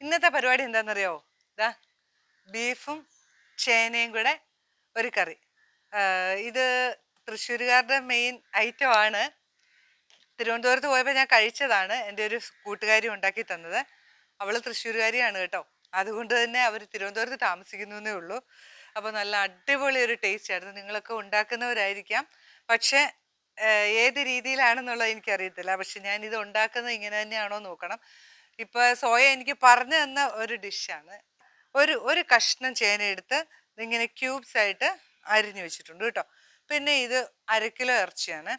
ഇന്നത്തെ പരിപാടി എന്താണെന്നറിയോ ഇതാ ബീഫും ചേനയും കൂടെ ഒരു കറി. ഇത് തൃശ്ശൂരുകാരുടെ മെയിൻ ഐറ്റം ആണ്. തിരുവനന്തപുരത്ത് പോയപ്പോൾ ഞാൻ കഴിച്ചതാണ്. എന്റെ ഒരു കൂട്ടുകാരി ഉണ്ടാക്കി തന്നത്. അവൾ തൃശ്ശൂരുകാരിയാണ് കേട്ടോ. അതുകൊണ്ട് തന്നെ അവർ തിരുവനന്തപുരത്ത് താമസിക്കുന്നു എന്നേ ഉള്ളൂ. അപ്പോൾ നല്ല അടിപൊളി ഒരു ടേസ്റ്റ് ആയിരുന്നു. നിങ്ങളൊക്കെ ഉണ്ടാക്കുന്നവരായിരിക്കാം. പക്ഷേ ഏത് രീതിയിലാണെന്നുള്ളത് എനിക്കറിയത്തില്ല. പക്ഷെ ഞാൻ ഇത് ഉണ്ടാക്കുന്നത് ഇങ്ങനെ തന്നെയാണോ നോക്കണം. ഇപ്പോൾ സോയ എനിക്ക് പറഞ്ഞു തന്ന ഒരു ഡിഷാണ് ഒരു ഒരു കഷ്ണം ചേന എടുത്ത് ഇങ്ങനെ ക്യൂബ്സ് ആയിട്ട് അരിഞ്ഞു വെച്ചിട്ടുണ്ട് കേട്ടോ. പിന്നെ ഇത് അര കിലോ ഇറച്ചിയാണ്.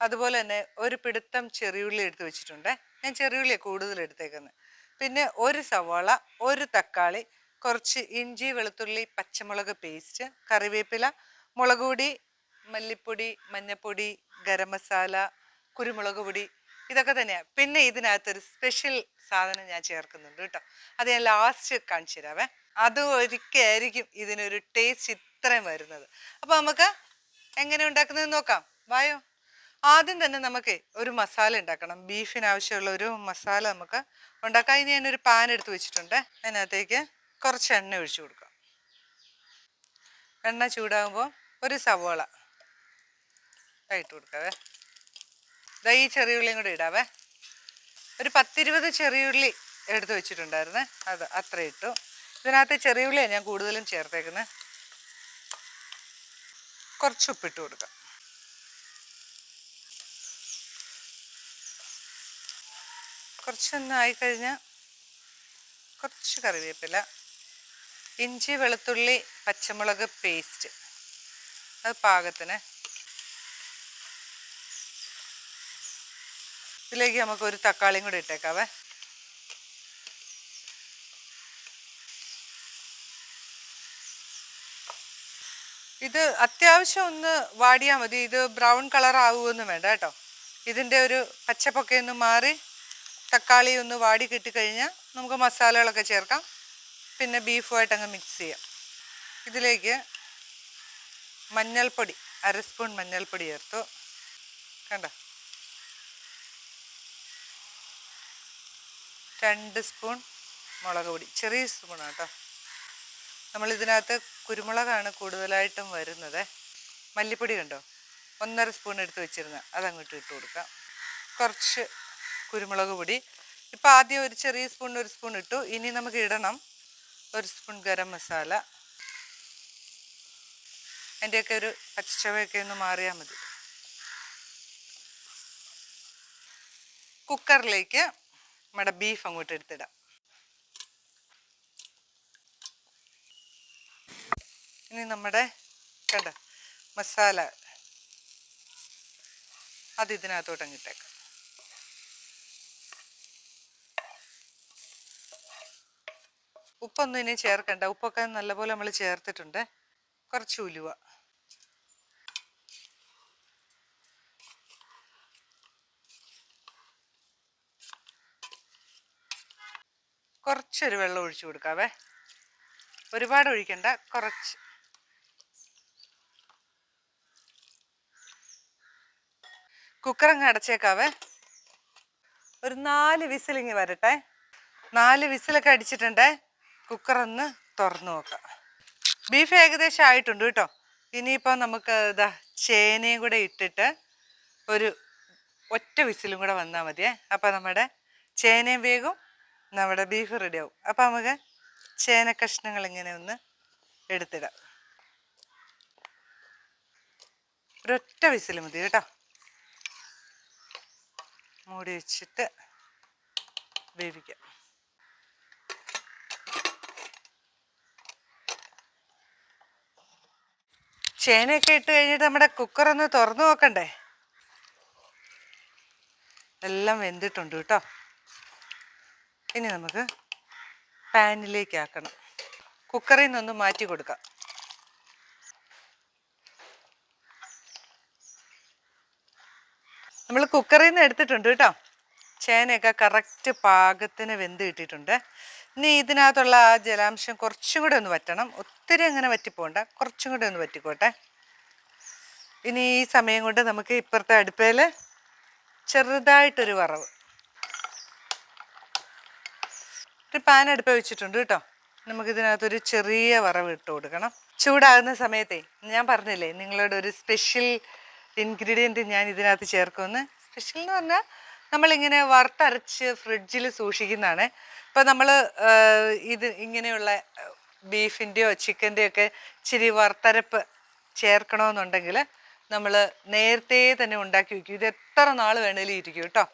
അതുപോലെ തന്നെ ഒരു പിടുത്തം ചെറിയുള്ളി എടുത്ത് വെച്ചിട്ടുണ്ട്. ഞാൻ ചെറിയുള്ളിയാണ് കൂടുതൽ എടുത്തേക്കുന്നത് പിന്നെ ഒരു സവാള ഒരു തക്കാളി കുറച്ച് ഇഞ്ചി വെളുത്തുള്ളി പച്ചമുളക് പേസ്റ്റ് കറിവേപ്പില മുളക് പൊടി മല്ലിപ്പൊടി മഞ്ഞപ്പൊടി ഗരം മസാല കുരുമുളക് പൊടി ഇതൊക്കെ തന്നെയാണ് പിന്നെ ഇതിനകത്തൊരു സ്പെഷ്യൽ സാധനം ഞാൻ ചേർക്കുന്നുണ്ട് കേട്ടോ. അത് ഞാൻ ലാസ്റ്റ് കാണിച്ചു തരാവേ. അത് ഒരിക്കലായിരിക്കും ഇതിനൊരു ടേസ്റ്റ് ഇത്രയും വരുന്നത്. അപ്പോൾ നമുക്ക് എങ്ങനെ ഉണ്ടാക്കുന്നത് നോക്കാം. വായോ. ആദ്യം തന്നെ നമുക്ക് ഒരു മസാല ഉണ്ടാക്കണം. ബീഫിന് ആവശ്യമുള്ള ഒരു മസാല നമുക്ക് ഉണ്ടാക്കാം. ഇനി ഞാനൊരു പാൻ എടുത്ത് വെച്ചിട്ടുണ്ട്. അതിനകത്തേക്ക് കുറച്ച് എണ്ണ ഒഴിച്ചു കൊടുക്കാം. എണ്ണ ചൂടാകുമ്പോൾ ഒരു സവോള ഇട്ട് കൊടുക്കാവേ. ദാ ഈ ചെറിയുള്ളിയും കൂടെ ഇടാവേ. ഒരു പത്തിരുപത് ചെറിയുള്ളി എടുത്തു വെച്ചിട്ടുണ്ടായിരുന്നേ. അത് അത്ര ഇട്ടു. ഇതിനകത്ത് ചെറിയുള്ളിയാണ് ഞാൻ കൂടുതലും ചേർത്തേക്കുന്നത് കുറച്ച് ഉപ്പിട്ട് കൊടുക്കാം. കുറച്ചൊന്ന് ആയിക്കഴിഞ്ഞാൽ കുറച്ച് കറിവേപ്പില ഇഞ്ചി വെളുത്തുള്ളി പച്ചമുളക് പേസ്റ്റ്. അത് പാകത്തിന് ഇതിലേക്ക് നമുക്ക് ഒരു തക്കാളിയും കൂടി ഇട്ടേക്കാവേ. ഇത് അത്യാവശ്യം ഒന്ന് വാടിയാൽ മതി. ഇത് ബ്രൗൺ കളർ ആവുമെന്നും വേണ്ട കേട്ടോ. ഇതിന്റെ ഒരു പച്ചപ്പൊക്കെ ഒന്ന് മാറി തക്കാളി ഒന്ന് വാടി കിട്ടിക്കഴിഞ്ഞാൽ നമുക്ക് മസാലകളൊക്കെ ചേർക്കാം. പിന്നെ ബീഫുമായിട്ട് അങ്ങ് മിക്സ് ചെയ്യാം. ഇതിലേക്ക് മഞ്ഞൾപ്പൊടി അര സ്പൂൺ മഞ്ഞൾപ്പൊടി ചേർത്തു. കണ്ടോ? രണ്ട് സ്പൂൺ മുളക് പൊടി. ചെറിയ സ്പൂണാണ് കേട്ടോ നമ്മൾ ഇതിനകത്ത് കുരുമുളകാണ് കൂടുതലായിട്ടും വരുന്നത്. മല്ലിപ്പൊടി കണ്ടോ? ഒന്നര സ്പൂൺ എടുത്ത് വെച്ചിരുന്ന അതങ്ങോട്ട് ഇട്ട് കൊടുക്കാം. കുറച്ച് കുരുമുളക് പൊടി. ഇപ്പോൾ ആദ്യം ഒരു ചെറിയ സ്പൂൺ ഒരു സ്പൂൺ ഇട്ടു. ഇനി നമുക്ക് ഇടണം ഒരു സ്പൂൺ ഗരം മസാല. അതിന്റെയൊക്കെ ഒരു പച്ചവയൊക്കെ ഒന്ന് മാറിയാൽ മതി. കുക്കറിലേക്ക് നമ്മുടെ ബീഫ് അങ്ങോട്ട് എടുത്തിടാം. ഇനി നമ്മുടെ കണ്ട മസാല. അത് ഇതിനകത്തോട്ട് അങ്ങിട്ടേക്കാം ഉപ്പൊന്നും ഇനി ചേർക്കണ്ട. ഉപ്പൊക്കെ നല്ലപോലെ നമ്മൾ ചേർത്തിട്ടുണ്ട്. കുറച്ച് ഉലുവ. കുറച്ചൊരു വെള്ളം ഒഴിച്ചു കൊടുക്കാവേ. ഒരുപാട് ഒഴിക്കണ്ട കുറച്ച്. കുക്കറങ്ങ് അടച്ചേക്കാവേ. ഒരു നാല് വിസിലിങ്ങി വരട്ടെ. നാല് വിസിലൊക്കെ അടിച്ചിട്ടുണ്ടേ. കുക്കറൊന്ന് തുറന്നു നോക്കാം. ബീഫ് ഏകദേശം ആയിട്ടുണ്ട് കേട്ടോ. ഇനിയിപ്പോൾ നമുക്ക് ഇതാ ചേനയും കൂടെ ഇട്ടിട്ട് ഒരു ഒറ്റ വിസിലും കൂടെ വന്നാൽ മതിയേ. അപ്പോൾ നമ്മുടെ ചേനയും വേഗം നമ്മുടെ ബീഫ് റെഡിയാവും അപ്പം നമുക്ക് ചേന കഷ്ണങ്ങൾ ഇങ്ങനെ ഒന്ന് എടുത്തിടാം. ഒരൊറ്റ വിസിൽ മതി കേട്ടോ. മൂടി വെച്ചിട്ട് വേവിക്കാം. ചേനയൊക്കെ ഇട്ട് കഴിഞ്ഞിട്ട് നമ്മുടെ കുക്കർ ഒന്ന് തുറന്നു നോക്കണ്ടേ? എല്ലാം വെന്തിട്ടുണ്ട് കേട്ടോ. ഇനി നമുക്ക് പാനിലേക്ക് ആക്കണം കുക്കറിൽ നിന്നൊന്ന് മാറ്റി കൊടുക്കാം. നമ്മൾ കുക്കറിൽ നിന്ന് എടുത്തിട്ടുണ്ട് കേട്ടോ. ചേനയൊക്കെ കറക്റ്റ് പാകത്തിന് വെന്ത് കിട്ടിയിട്ടുണ്ട്. ഇനി ഇതിനകത്തുള്ള ആ ജലാംശം കുറച്ചും കൂടെ ഒന്ന് വറ്റണം. ഒത്തിരി അങ്ങനെ വറ്റിപ്പോണ്ട. കുറച്ചും കൂടെ ഒന്ന് വറ്റിക്കോട്ടെ. ഇനി ഈ സമയം കൊണ്ട് നമുക്ക് ഇപ്പുറത്തെ അടുപ്പയിൽ ചെറുതായിട്ടൊരു വറവ്. ഒരു പാൻ അടുപ്പ് വെച്ചിട്ടുണ്ട് കേട്ടോ. നമുക്കിതിനകത്തൊരു ചെറിയ വറവ് ഇട്ട് കൊടുക്കണം. ചൂടാകുന്ന സമയത്തേ ഞാൻ പറഞ്ഞില്ലേ നിങ്ങളോട് ഒരു സ്പെഷ്യൽ ഇൻഗ്രീഡിയന്റ് ഞാൻ ഇതിനകത്ത് ചേർക്കുമെന്ന്. സ്പെഷ്യൽ എന്ന് പറഞ്ഞാൽ നമ്മളിങ്ങനെ വറുത്തരച്ച് ഫ്രിഡ്ജിൽ സൂക്ഷിക്കുന്നതാണ്. ഇപ്പോൾ നമ്മൾ ഇത് ഇങ്ങനെയുള്ള ബീഫിന്റെയോ ചിക്കന്റെയോ ഒക്കെ ഇച്ചിരി വറുത്തരപ്പ് ചേർക്കണമെന്നുണ്ടെങ്കിൽ നമ്മൾ നേരത്തെ തന്നെ ഉണ്ടാക്കി വയ്ക്കും ഇത് എത്ര നാൾ വേണേലും ഇരിക്കും കേട്ടോ.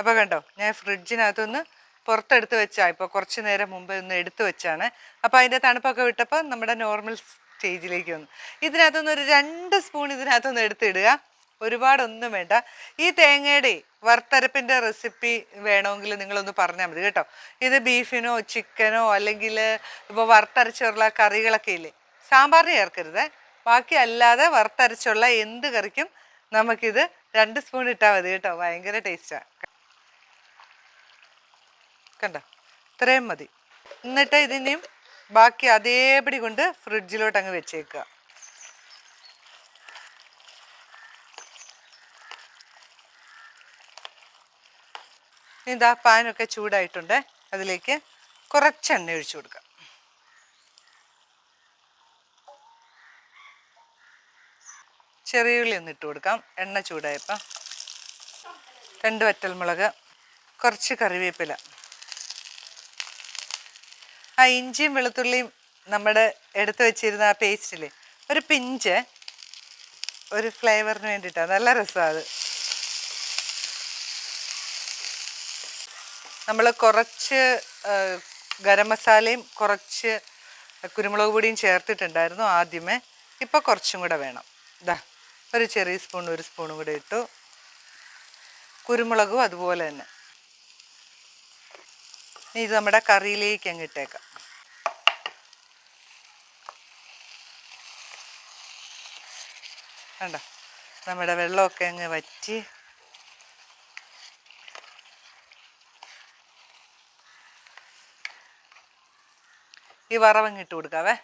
അപ്പോൾ കണ്ടോ ഞാൻ ഫ്രിഡ്ജിനകത്തുനിന്ന് പുറത്തെടുത്ത് വെച്ചാൽ ഇപ്പോൾ കുറച്ച് നേരം മുമ്പ് ഒന്ന് എടുത്തു വെച്ചാണ്. അപ്പോൾ അതിന്റെ തണുപ്പൊക്കെ വിട്ടപ്പോൾ നമ്മുടെ നോർമൽ സ്റ്റേജിലേക്ക് വന്നു. ഇതിനകത്തുനിന്ന് ഒരു രണ്ട് സ്പൂൺ ഇതിനകത്തുനിന്ന് എടുത്തിടുക. ഒരുപാടൊന്നും വേണ്ട. ഈ തേങ്ങയുടെ വറുത്തരപ്പിന്റെ റെസിപ്പി വേണമെങ്കിൽ നിങ്ങളൊന്ന് പറഞ്ഞാൽ മതി കേട്ടോ. ഇത് ബീഫിനോ ചിക്കനോ അല്ലെങ്കിൽ ഇപ്പോൾ വറുത്തരച്ചുള്ള കറികളൊക്കെ ഇല്ലേ? സാമ്പാറിന് ചേർക്കരുത്. ബാക്കി അല്ലാതെ വറുത്തരച്ചുള്ള എന്ത് കറിക്കും നമുക്കിത് രണ്ട് സ്പൂൺ ഇട്ടാൽ മതി കേട്ടോ. ഭയങ്കര ടേസ്റ്റാണ് കണ്ടോ ഇത്രയും മതി. എന്നിട്ട് ഇതിനെയും ബാക്കി അതേപടി കൊണ്ട് ഫ്രിഡ്ജിലോട്ട് അങ്ങ് വെച്ചേക്കുക. ഇതാ പാനൊക്കെ ചൂടായിട്ടുണ്ട്. അതിലേക്ക് കുറച്ച് എണ്ണ ഒഴിച്ചു കൊടുക്കാം. ചെറിയ ഉള്ളി ഒന്ന് ഇട്ട് കൊടുക്കാം. എണ്ണ ചൂടായപ്പോൾ രണ്ട് വറ്റൽമുളക്. കുറച്ച് കറിവേപ്പില. ആ ഇഞ്ചിയും വെളുത്തുള്ളിയും നമ്മുടെ എടുത്തു വെച്ചിരുന്ന ആ പേസ്റ്റിൽ ഒരു പിഞ്ച് ഒരു ഫ്ലേവറിന് വേണ്ടിയിട്ടാണ് നല്ല രസമാണ് നമ്മൾ കുറച്ച് ഗരം മസാലയും കുറച്ച് കുരുമുളക് പൊടിയും ചേർത്തിട്ടുണ്ടായിരുന്നു ആദ്യമേ. ഇപ്പോൾ കുറച്ചും കൂടെ വേണം. ഇതാ ഒരു ചെറിയ സ്പൂൺ ഒരു സ്പൂണും കൂടെ ഇട്ടു. കുരുമുളകും അതുപോലെ തന്നെ. ഇത് നമ്മുടെ കറിയിലേക്ക് അങ്ങ് ഇട്ടേക്കാം. വേണ്ട നമ്മുടെ വെള്ളമൊക്കെ അങ്ങ് വറ്റി. ഈ വറവങ്ങ് ഇട്ട് കൊടുക്കാവേ.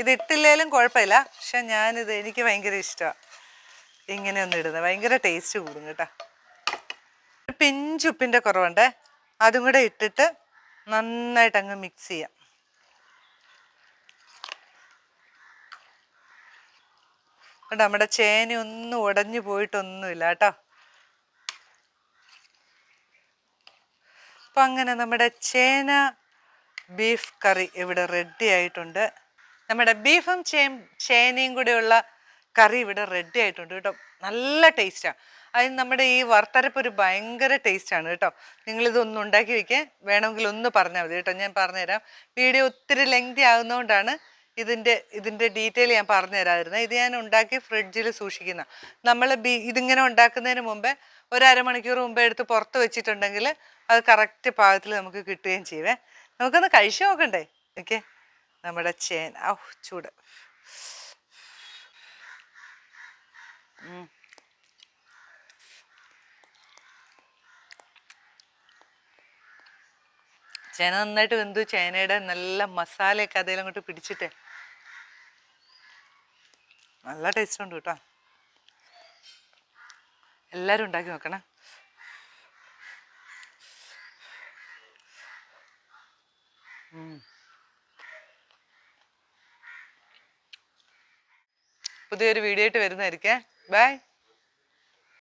ഇത് ഇട്ടില്ലേലും കുഴപ്പമില്ല പക്ഷെ ഞാനിത് എനിക്ക് ഭയങ്കര ഇഷ്ടമാണ്. ഇങ്ങനെ ഒന്ന് ഇടുന്നത്. ഭയങ്കര ടേസ്റ്റ് കൂടും കേട്ടോ. ഒരു പിഞ്ച് ഉപ്പിന്റെ കുറവുണ്ട്. അതും കൂടെ ഇട്ടിട്ട് നന്നായിട്ട് അങ്ങ് മിക്സ് ചെയ്യാം. കേട്ടോ നമ്മുടെ ചേന ഒന്നും ഉടഞ്ഞു പോയിട്ടൊന്നുമില്ല കേട്ടോ. അപ്പം അങ്ങനെ നമ്മുടെ ചേന ബീഫ് കറി ഇവിടെ റെഡി ആയിട്ടുണ്ട്. നമ്മുടെ ബീഫും ചേം ചേനയും കൂടെയുള്ള കറി ഇവിടെ റെഡി ആയിട്ടുണ്ട് കേട്ടോ. നല്ല ടേസ്റ്റാണ് അതിന് നമ്മുടെ ഈ വറുത്തരപ്പ് ഒരു ഭയങ്കര ടേസ്റ്റാണ് കേട്ടോ. നിങ്ങളിതൊന്ന് ഉണ്ടാക്കി വെക്കേ. വേണമെങ്കിൽ ഒന്ന് പറഞ്ഞാൽ മതി കേട്ടോ. ഞാൻ പറഞ്ഞുതരാം. വീഡിയോ ഒത്തിരി ലെങ്തി ആകുന്നതുകൊണ്ടാണ് ഇതിന്റെ ഇതിന്റെ ഡീറ്റെയിൽ ഞാൻ പറഞ്ഞു തരാതിരുന്നത് ഇത് ഞാൻ ഉണ്ടാക്കി ഫ്രിഡ്ജിൽ സൂക്ഷിക്കുന്ന. നമ്മൾ ബി ഇതിങ്ങനെ ഉണ്ടാക്കുന്നതിന് മുമ്പേ ഒരു അരമണിക്കൂർ മുമ്പേ എടുത്ത് പുറത്ത് വെച്ചിട്ടുണ്ടെങ്കിൽ അത് കറക്റ്റ് പാകത്തിൽ നമുക്ക് കിട്ടുകയും ചെയ്യുവേ നമുക്കൊന്ന് കഴിച്ചു നോക്കണ്ടേ? ഓക്കെ? നമ്മുടെ ചേന. ഔ ചൂട്. ചേന നന്നായിട്ട് വെന്തു. ചേനയുടെ നല്ല മസാലയൊക്കെ അതേലും അങ്ങോട്ട് പിടിച്ചിട്ടേ. നല്ല ടേസ്റ്റ് ഉണ്ട് കേട്ടോ. എല്ലാരും ഉണ്ടാക്കി നോക്കണേ. പുതിയൊരു വീഡിയോ ആയിട്ട് വരുന്നതായിരിക്കേ. ബൈ